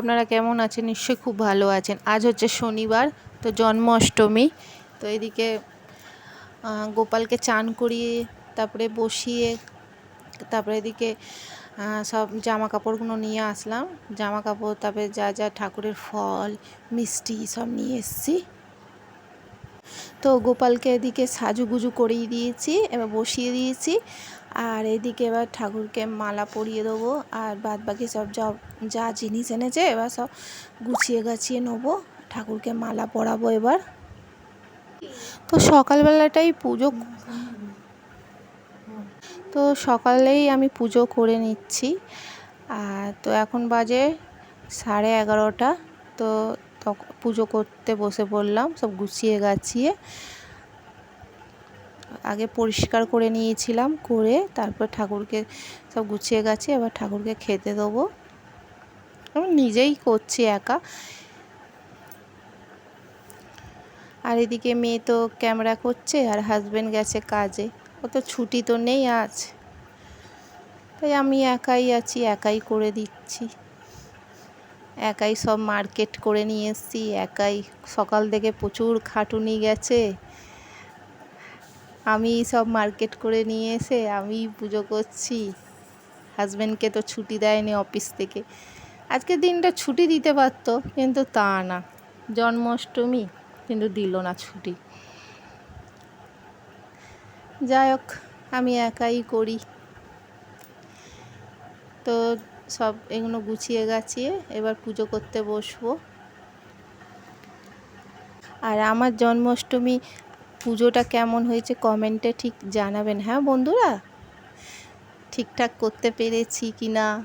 আপনারা কেমন আছেন? নিশ্চয়ই খুব ভালো আছেন। আজ হচ্ছে শনিবার, তো জন্ম অষ্টমী তো এদিকে গোপালকে চান করিয়ে, তারপরে বসিয়ে, তারপরে এদিকে সব জামা কাপড়গুলো নিয়ে আসলাম। জামা কাপড় তারপরে যা যা ঠাকুরের ফল, মিষ্টি সব নিয়ে এসেছি। তো গোপালকে এদিকে সাজুগুজু করিয়ে দিয়েছি, এবার বসিয়ে দিয়েছি। আর এদিকে এবার ঠাকুরকে মালা পরিয়ে দেবো, আর বাদ বাকি সব যা যা জিনিস এনেছে এবার সব গুছিয়ে গাছিয়ে নেব। ঠাকুরকে মালা পরাবো এবার। তো সকালবেলাটাই পুজো। তো সকালেই আমি পুজো করে নিচ্ছি। আর তো এখন বাজে সাড়ে এগারোটা। তো তখন পুজো করতে বসে পড়লাম, সব গুছিয়ে গাছিয়ে। আগে পরিষ্কার করে নিয়েছিলাম, করে তারপর ঠাকুরকে সব গুছিয়ে গাছি এবার ঠাকুরকে খেতে দেবো। আমি নিজেই করছি একা। আর এদিকে মেয়ে তো ক্যামেরা করছে আর হাজবেন্ড গেছে কাজে। ও তো ছুটি তো নেই আজ। তাই আমি একাই আছি, একাই করে দিচ্ছি। একাই সব মার্কেট করে নিয়ে এসেছি, একাই সকাল থেকে প্রচুর খাটুনি গেছে। আমি সব মার্কেট করে নিয়ে এসে আমি পুজো করছি। হাজব্যান্ডকে তো ছুটি দেয়নি অফিস থেকে। আজকের দিনটা ছুটি দিতে পারতো, কিন্তু তা না। জন্মাষ্টমী, কিন্তু দিল না ছুটি। যাই হোক, আমি একাই করি। তো সব এগুলো গুছিয়ে গাছিয়ে এবার পুজো করতে বসবো। আর আমার জন্মাষ্টমী পুজোটা কেমন হয়েছে কমেন্টে ঠিক জানাবেন হ্যাঁ বন্ধুরা? ঠিকঠাক করতে পেরেছি কি না?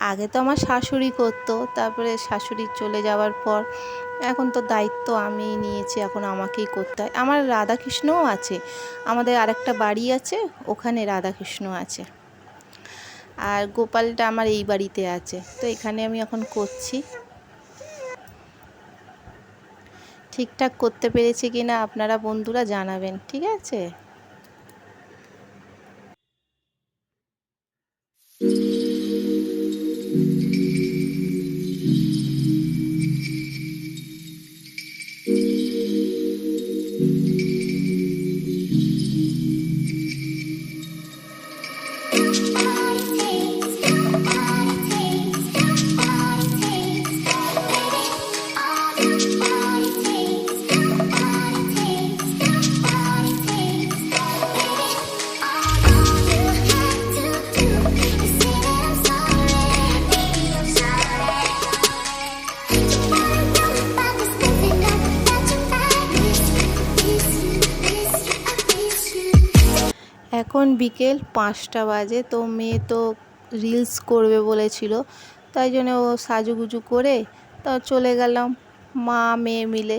আগে তো আমার শাশুড়ি করতো, তারপরে শাশুড়ি চলে যাওয়ার পর এখন তো দায়িত্ব আমি নিয়েছি, এখন আমাকেই করতে হয়। আমার রাধাকৃষ্ণও আছে, আমাদের আরেকটা বাড়ি আছে, ওখানে রাধাকৃষ্ণ আছে। আর গোপালটা আমার এই বাড়িতে আছে। তো এখানে আমি এখন করছি। ঠিকঠাক করতে পেরেছি কি না আপনারা বন্ধুরা জানাবেন, ঠিক আছে? এখন বিকেল পাঁচটা বাজে, তো মেয়ে তো রিলস করবে বলেছিল, তাই জন্য ও সাজুগুজু করে তো চলে গেলাম মা মেয়ে মিলে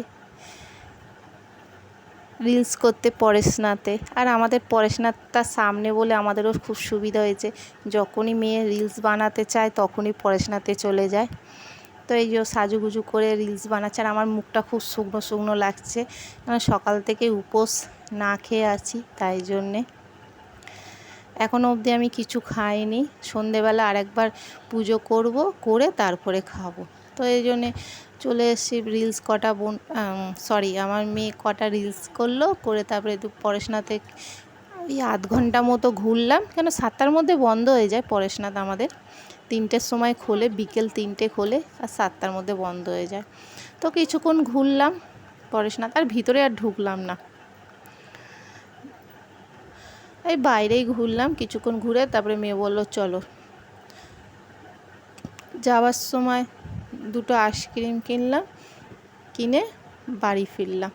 রিলস করতে পরেশনাথে। আর আমাদের পরেশনাথটা সামনে বলে আমাদেরও খুব সুবিধা হয়েছে, যখনই মেয়ে রিলস বানাতে চায় তখনই পরেশনাথে চলে যায়। তো এই যে সাজুগুজু করে রিলস বানাচ্ছে, আর আমার মুখটা খুব শুকনো শুকনো লাগছে কারণ সকাল থেকে উপোস না খেয়ে আছি তাই জন্যে। এখনও অবধি আমি কিছু খাইনি। সন্ধেবেলা আরেকবার পুজো করব, করে তারপরে খাব। তো এই জন্যে চলে এসেছি রিলস কটা বোন সরি আমার মেয়ে কটা রিলস করল, করে তারপরে একটু পড়াশোনাতে ওই আধ ঘণ্টা মতো ঘুরলাম। কেন সাতটার মধ্যে বন্ধ হয়ে যায় পড়াশোনাতে আমাদের। তিনটের সময় খোলে, বিকেল তিনটে খোলে, আর সাতটার মধ্যে বন্ধ হয়ে যায়। তো কিছুক্ষণ ঘুরলাম পড়াশোনাতে আর ভিতরে আর ঢুকলাম না। এই বাইরেই ঘুরলাম, কিছুক্ষণ ঘুরে তারপরে মেয়ে বলল, চলো। যাওয়ার সময় দুটো আইসক্রিম কিনলাম, কিনে বাড়ি ফিরলাম।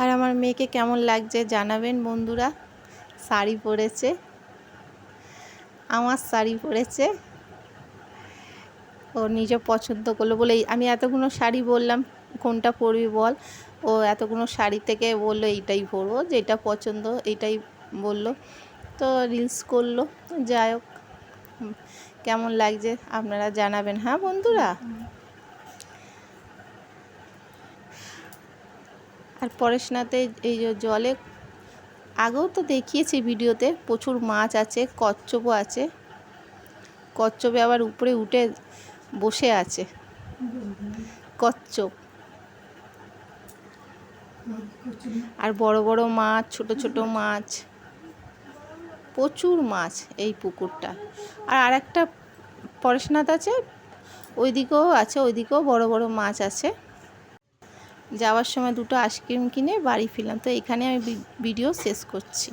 আর আমার মেয়েকে কেমন লাগছে জানাবেন বন্ধুরা? শাড়ি পরেছে, আমার শাড়ি পরেছে। ও নিজে পছন্দ করল বলে আমি এতগুলো শাড়ি বললাম, কোনটা পরবি বল? ও এতগুলো শাড়ি থেকে বলল, এইটাই পরবো, যেটা পছন্দ এইটাই বলল। তো রিলস করল, যাই হোক কেমন লাগছে আপনারা জানাবেন হ্যাঁ বন্ধুরা? আর পরেশনাথে এই যে জলে, আগেও তো দেখিয়েছি ভিডিওতে, প্রচুর মাছ আছে, কচ্ছপও আছে। কচ্ছপে আবার উপরে উঠে বসে আছে। কচ্ছপ। আর বড় বড় মাছ, ছোট ছোট মাছ, প্রচুর মাছ এই পুকুরটা। আর আরেকটা পরেশনাথ আছে, ওইদিকেও আছে, ওইদিকেও বড় বড় মাছ আছে। যাওয়ার সময় দুটো আইসক্রিম কিনে বাড়ি ফিরলাম, তো এখানে আমি ভিডিও শেষ করছি।